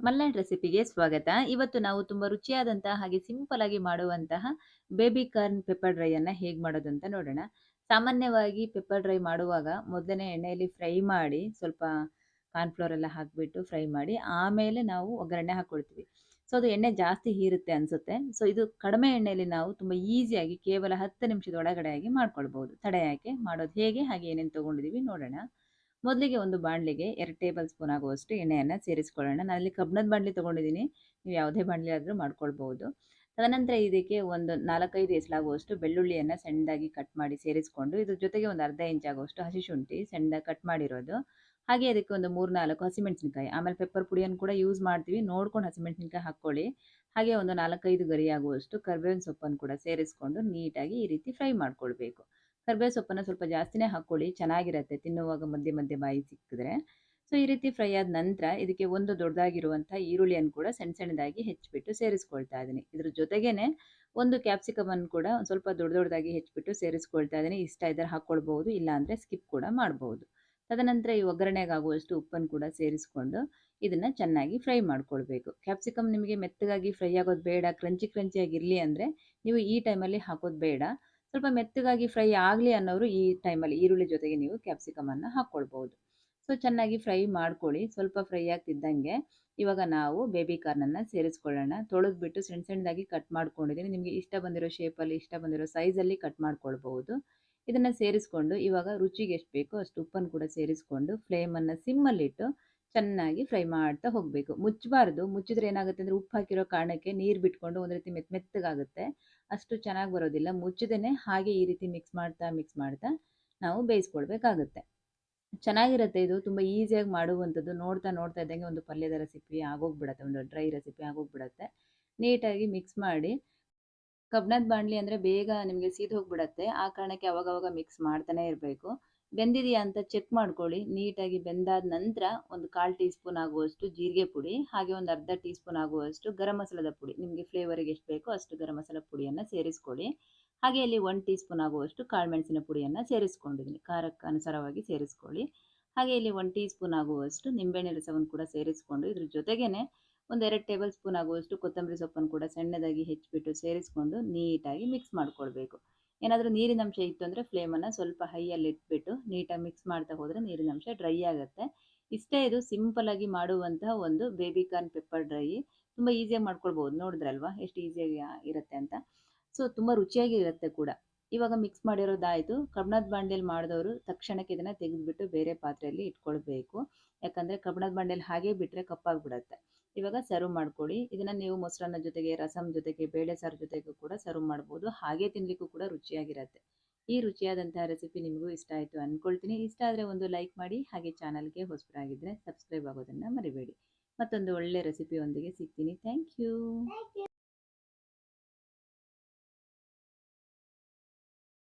ಮಲ್ನಾಡ್ ರೆಸಿಪಿಗೆ ಸ್ವಾಗತ. ಇವತ್ತು ನಾವು ತುಂಬ ರುಚಿಯಾದಂತಹ ಹಾಗೆ ಸಿಂಪಲ್ ಆಗಿ ಮಾಡುವಂತಹ ಬೇಬಿ ಕಾರ್ನ್ ಪೆಪ್ಪರ್ ಡ್ರೈ ಅನ್ನ ಹೇಗೆ ಮಾಡೋದು ಅಂತ ನೋಡೋಣ. ಸಾಮಾನ್ಯವಾಗಿ ಪೆಪ್ಪರ್ ಡ್ರೈ ಮಾಡುವಾಗ ಮೊದಲನೇ ಎಣ್ಣೆಯಲ್ಲಿ ಫ್ರೈ ಮಾಡಿ ಸ್ವಲ್ಪ ಕಾರ್ನ್ಫ್ಲೋರ್ ಎಲ್ಲ ಹಾಕಿಬಿಟ್ಟು ಫ್ರೈ ಮಾಡಿ ಆಮೇಲೆ ನಾವು ಒಗ್ಗರಣೆ ಹಾಕ್ಕೊಳ್ತೀವಿ ಸೊ, ಅದು ಎಣ್ಣೆ ಜಾಸ್ತಿ ಹೀರುತ್ತೆ ಅನಿಸುತ್ತೆ. ಸೊ, ಇದು ಕಡಿಮೆ ಎಣ್ಣೆಯಲ್ಲಿ ನಾವು ತುಂಬ ಈಸಿಯಾಗಿ ಕೇವಲ ಹತ್ತು ನಿಮಿಷದ ಒಳಗಡೆಯಾಗಿ ಮಾಡ್ಕೊಳ್ಬೋದು ತಡೆ ಯಾಕೆ ಮಾಡೋದು ಹೇಗೆ ಹಾಗೆ ಏನೇನು ತೊಗೊಂಡಿದ್ದೀವಿ ನೋಡೋಣ. ಮೊದಲಿಗೆ ಒಂದು ಬಾಣಲಿಗೆ ಎರಡು ಟೇಬಲ್ ಸ್ಪೂನ್ ಆಗುವಷ್ಟು ಎಣ್ಣೆಯನ್ನು ಸೇರಿಸ್ಕೊಳ್ಳೋಣ. ನಾನು ಅಲ್ಲಿ ಕಬ್ಬಣದ ಬಾಣಲಿ ತೊಗೊಂಡಿದ್ದೀನಿ ನೀವು ಯಾವುದೇ ಬಾಣಲಿ ಆದರೂ ಮಾಡ್ಕೊಳ್ಬಹುದು ತದನಂತರ ಇದಕ್ಕೆ ಒಂದು ನಾಲ್ಕೈದು ಎಸಲಾಗುವಷ್ಟು ಬೆಳ್ಳುಳ್ಳಿಯನ್ನು ಸಣ್ಣದಾಗಿ ಕಟ್ ಮಾಡಿ ಸೇರಿಸ್ಕೊಂಡು, ಇದ್ರ ಜೊತೆಗೆ ಒಂದು ಅರ್ಧ ಇಂಚ್ ಆಗುವಷ್ಟು ಹಸಿ ಶುಂಠಿ ಸಣ್ಣದಾಗಿ ಕಟ್ ಮಾಡಿರೋದು. ಹಾಗೆ ಅದಕ್ಕೆ ಒಂದು ಮೂರು ನಾಲ್ಕು ಹಸಿಮೆಣಸಿನಕಾಯಿ, ಆಮೇಲೆ ಪೆಪ್ಪರ್ ಪುಡಿಯನ್ನು ಕೂಡ ಯೂಸ್ ಮಾಡ್ತೀವಿ. ನೋಡ್ಕೊಂಡು ಹಸಿಮೆಣಸಿನಕಾಯಿ ಹಾಕ್ಕೊಳ್ಳಿ. ಹಾಗೆ ಒಂದು ನಾಲ್ಕೈದು ಗರಿ ಆಗುವಷ್ಟು ಕರ್ಬೇವಿನ ಸೊಪ್ಪನ್ನು ಕೂಡ ಸೇರಿಸ್ಕೊಂಡು ನೀಟಾಗಿ ಈ ರೀತಿ ಫ್ರೈ ಮಾಡ್ಕೊಳ್ಬೇಕು. ಕರ್ಬೇವು ಸೊಪ್ಪನ್ನು ಸ್ವಲ್ಪ ಜಾಸ್ತಿನೇ ಹಾಕ್ಕೊಳ್ಳಿ, ಚೆನ್ನಾಗಿರುತ್ತೆ. ತಿನ್ನುವಾಗ ಮಧ್ಯೆ ಮಧ್ಯೆ ಬಾಯಿ ಸಿಕ್ಕಿದ್ರೆ. ಸೊ, ಈ ರೀತಿ ಫ್ರೈ ಆದ ನಂತರ ಇದಕ್ಕೆ ಒಂದು ದೊಡ್ಡದಾಗಿರುವಂಥ ಈರುಳ್ಳಿಯನ್ನು ಕೂಡ ಸಣ್ಣ ಸಣ್ಣದಾಗಿ ಹೆಚ್ಚಿಬಿಟ್ಟು ಸೇರಿಸ್ಕೊಳ್ತಾ ಇದ್ದೀನಿ. ಇದ್ರ ಜೊತೆಗೇನೆ ಒಂದು ಕ್ಯಾಪ್ಸಿಕಮನ್ನು ಕೂಡ ಸ್ವಲ್ಪ ದೊಡ್ಡ ದೊಡ್ಡದಾಗಿ ಹೆಚ್ಚಿಬಿಟ್ಟು ಸೇರಿಸ್ಕೊಳ್ತಾ ಇದ್ದೀನಿ. ಇಷ್ಟ ಇದ್ದರೆ ಹಾಕ್ಕೊಳ್ಬೋದು ಇಲ್ಲಾಂದರೆ ಸ್ಕಿಪ್ ಕೂಡ ಮಾಡ್ಬೋದು ತದನಂತರ ಈ ಒಗ್ಗರಣೆಗಾಗುವಷ್ಟು ಉಪ್ಪನ್ನು ಕೂಡ ಸೇರಿಸ್ಕೊಂಡು ಇದನ್ನು ಚೆನ್ನಾಗಿ ಫ್ರೈ ಮಾಡ್ಕೊಳ್ಬೇಕು. ಕ್ಯಾಪ್ಸಿಕಮ್ ನಿಮಗೆ ಮೆತ್ತಗಾಗಿ ಫ್ರೈ ಆಗೋದು ಬೇಡ, ಕ್ರಂಚಿ ಕ್ರಂಚಿಯಾಗಿರಲಿ ಅಂದರೆ ನೀವು ಈ ಟೈಮಲ್ಲಿ ಹಾಕೋದು ಬೇಡ. ಸ್ವಲ್ಪ ಮೆತ್ತಗಾಗಿ ಫ್ರೈ ಆಗಲಿ ಅನ್ನೋರು ಈ ಟೈಮಲ್ಲಿ ಈರುಳ್ಳಿ ಜೊತೆಗೆ ನೀವು ಕ್ಯಾಪ್ಸಿಕಮನ್ನು ಹಾಕ್ಕೊಳ್ಬೋದು ಸೊ ಚೆನ್ನಾಗಿ ಫ್ರೈ ಮಾಡ್ಕೊಳ್ಳಿ. ಸ್ವಲ್ಪ ಫ್ರೈ ಆಗ್ತಿದ್ದಂಗೆ ಇವಾಗ ನಾವು ಬೇಬಿ ಕಾರ್ನನ್ನು ಸೇರಿಸ್ಕೊಳ್ಳೋಣ. ತೊಳೆದ್ಬಿಟ್ಟು ಸಣ್ಣ ಸಣ್ಣದಾಗಿ ಕಟ್ ಮಾಡ್ಕೊಂಡಿದ್ದೀನಿ. ನಿಮಗೆ ಇಷ್ಟ ಬಂದಿರೋ ಶೇಪಲ್ಲಿ ಇಷ್ಟ ಬಂದಿರೋ ಸೈಜಲ್ಲಿ ಕಟ್ ಮಾಡ್ಕೊಳ್ಬೋದು ಇದನ್ನು ಸೇರಿಸ್ಕೊಂಡು ಇವಾಗ ರುಚಿಗೆ ಎಷ್ಟು ಬೇಕೋ ಅಷ್ಟು ಉಪ್ಪನ್ನು ಕೂಡ ಸೇರಿಸ್ಕೊಂಡು ಫ್ಲೇಮನ್ನು ಸಿಮ್ಮಲ್ಲಿಟ್ಟು ಚೆನ್ನಾಗಿ ಫ್ರೈ ಮಾಡ್ತಾ ಹೋಗಬೇಕು. ಮುಚ್ಚಬಾರ್ದು. ಮುಚ್ಚಿದ್ರೆ ಏನಾಗುತ್ತೆ ಅಂದರೆ ಉಪ್ಪು ಹಾಕಿರೋ ಕಾರಣಕ್ಕೆ ನೀರು ಬಿಟ್ಕೊಂಡು ಒಂದು ರೀತಿ ಮೆತ್ ಮೆತ್ತಗಾಗುತ್ತೆ. ಅಷ್ಟು ಚೆನ್ನಾಗಿ ಬರೋದಿಲ್ಲ. ಮುಚ್ಚದೇ ಹಾಗೆ ಈ ರೀತಿ ಮಿಕ್ಸ್ ಮಾಡ್ತಾ ಮಿಕ್ಸ್ ಮಾಡ್ತಾ ನಾವು ಬೇಯಿಸ್ಕೊಳ್ಬೇಕಾಗುತ್ತೆ. ಚೆನ್ನಾಗಿರುತ್ತೆ ಇದು. ತುಂಬ ಈಸಿಯಾಗಿ ಮಾಡುವಂಥದ್ದು. ನೋಡ್ತಾ ನೋಡ್ತಾ ಇದ್ದಂಗೆ ಒಂದು ಪಲ್ಯದ ರೆಸಿಪಿ ಆಗೋಗ್ಬಿಡತ್ತೆ. ಒಂದು ಡ್ರೈ ರೆಸಿಪಿ ಆಗೋಗ್ಬಿಡತ್ತೆ. ನೀಟಾಗಿ ಮಿಕ್ಸ್ ಮಾಡಿ. ಕಬ್ಬಿಣದ ಬಾಣಲಿ ಅಂದರೆ ಬೇಗ ನಿಮಗೆ ಸೀದ್ ಹೋಗ್ಬಿಡತ್ತೆ. ಆ ಕಾರಣಕ್ಕೆ ಅವಾಗವಾಗ ಮಿಕ್ಸ್ ಮಾಡ್ತಾನೆ ಇರಬೇಕು. ಬೆಂದಿದೆಯಾ ಅಂತ ಚೆಕ್ ಮಾಡ್ಕೊಳ್ಳಿ. ನೀಟಾಗಿ ಬೆಂದಾದ ನಂತರ ಒಂದು ಕಾಲು ಟೀ ಸ್ಪೂನ್ ಆಗುವಷ್ಟು ಜೀರಿಗೆ ಪುಡಿ, ಹಾಗೆ ಒಂದು ಅರ್ಧ ಟೀ ಸ್ಪೂನ್ ಆಗುವಷ್ಟು ಗರಂ ಮಸಾಲದ ಪುಡಿ. ನಿಮಗೆ ಫ್ಲೇವರಿಗೆ ಎಷ್ಟು ಬೇಕೋ ಅಷ್ಟು ಗರಂ ಮಸಾಲ ಪುಡಿಯನ್ನು ಸೇರಿಸ್ಕೊಳ್ಳಿ. ಹಾಗೆ ಇಲ್ಲಿ ಒಂದು ಟೀ ಸ್ಪೂನ್ ಆಗುವಷ್ಟು ಕಾಳುಮೆಣಸಿನ ಪುಡಿಯನ್ನು ಸೇರಿಸ್ಕೊಂಡಿದ್ದೀನಿ. ಖಾರಕ್ಕೆ ಅನುಸಾರವಾಗಿ ಸೇರಿಸ್ಕೊಳ್ಳಿ. ಹಾಗೆ ಇಲ್ಲಿ ಒಂದು ಟೀ ಸ್ಪೂನ್ ಆಗುವಷ್ಟು ನಿಂಬೆಹಣ್ಣೆ ರಸವನ್ನು ಕೂಡ ಸೇರಿಸ್ಕೊಂಡು ಇದ್ರ ಜೊತೆಗೇನೆ ಒಂದು ಎರಡು ಟೇಬಲ್ ಸ್ಪೂನ್ ಆಗುವಷ್ಟು ಕೊತ್ತಂಬರಿ ಸೊಪ್ಪನ್ನು ಕೂಡ ಸಣ್ಣದಾಗಿ ಹೆಚ್ಚಿಬಿಟ್ಟು ಸೇರಿಸ್ಕೊಂಡು ನೀಟಾಗಿ ಮಿಕ್ಸ್ ಮಾಡ್ಕೊಳ್ಬೇಕು. ಏನಾದರೂ ನೀರಿನ ಅಂಶ ಇತ್ತು ಅಂದರೆ ಫ್ಲೇಮನ್ನು ಸ್ವಲ್ಪ ಹೈಯಲ್ಲಿ ಇಟ್ಬಿಟ್ಟು ನೀಟಾಗಿ ಮಿಕ್ಸ್ ಮಾಡ್ತಾ ಹೋದರೆ ನೀರಿನ ಅಂಶ ಡ್ರೈ ಆಗುತ್ತೆ. ಇಷ್ಟೇ ಇದು ಸಿಂಪಲಾಗಿ ಮಾಡುವಂತಹ ಒಂದು ಬೇಬಿ ಕಾರ್ನ್ ಪೆಪ್ಪರ್ ಡ್ರೈ ತುಂಬ ಈಸಿಯಾಗಿ ಮಾಡ್ಕೊಳ್ಬೋದು, ನೋಡಿದ್ರಲ್ವಾ? ಎಷ್ಟು ಈಸಿಯಾಗಿ ಇರುತ್ತೆ ಅಂತ. ಸೊ ತುಂಬ ರುಚಿಯಾಗಿ ಇರುತ್ತೆ ಕೂಡ. ಇವಾಗ ಮಿಕ್ಸ್ ಮಾಡಿರೋದಾಯಿತು. ಕಬ್ಬಣದ ಬಾಂಡೆಲ್ ಮಾಡಿದವರು ತಕ್ಷಣಕ್ಕೆ ಇದನ್ನು ತೆಗೆದುಬಿಟ್ಟು ಬೇರೆ ಪಾತ್ರೆಯಲ್ಲಿ ಇಟ್ಕೊಳ್ಬೇಕು. ಯಾಕಂದರೆ ಕಬ್ಬಣದ ಬಾಂಡೆಲ್ ಹಾಗೆ ಬಿಟ್ಟರೆ ಕಪ್ಪಾಗಿಬಿಡುತ್ತೆ. ಇವಾಗ ಸರ್ವ್ ಮಾಡ್ಕೊಳ್ಳಿ. ಇದನ್ನು ನೀವು ಮೊಸರನ್ನ ಜೊತೆಗೆ ರಸಂ ಜೊತೆಗೆ, ಬೇಳೆ ಸಾರು ಜೊತೆಗೂ ಕೂಡ ಸರ್ವ್ ಮಾಡ್ಬೋದು. ಹಾಗೆ ತಿನ್ನಲಿಕ್ಕೂ ಕೂಡ ರುಚಿಯಾಗಿರುತ್ತೆ. ಈ ರುಚಿಯಾದಂತಹ ರೆಸಿಪಿ ನಿಮಗೂ ಇಷ್ಟ ಆಯಿತು ಅಂದ್ಕೊಳ್ತೀನಿ ಇಷ್ಟ ಆದರೆ ಒಂದು ಲೈಕ್ ಮಾಡಿ, ಹಾಗೆ ಚಾನಲ್ಗೆ ಹೊಸಬರಾಗಿದ್ದರೆ ಸಬ್ಸ್ಕ್ರೈಬ್ ಆಗೋದನ್ನು ಮರಿಬೇಡಿ. ಮತ್ತೊಂದು ಒಳ್ಳೆ ರೆಸಿಪಿಯೊಂದಿಗೆ ಸಿಗ್ತೀನಿ. Thank you.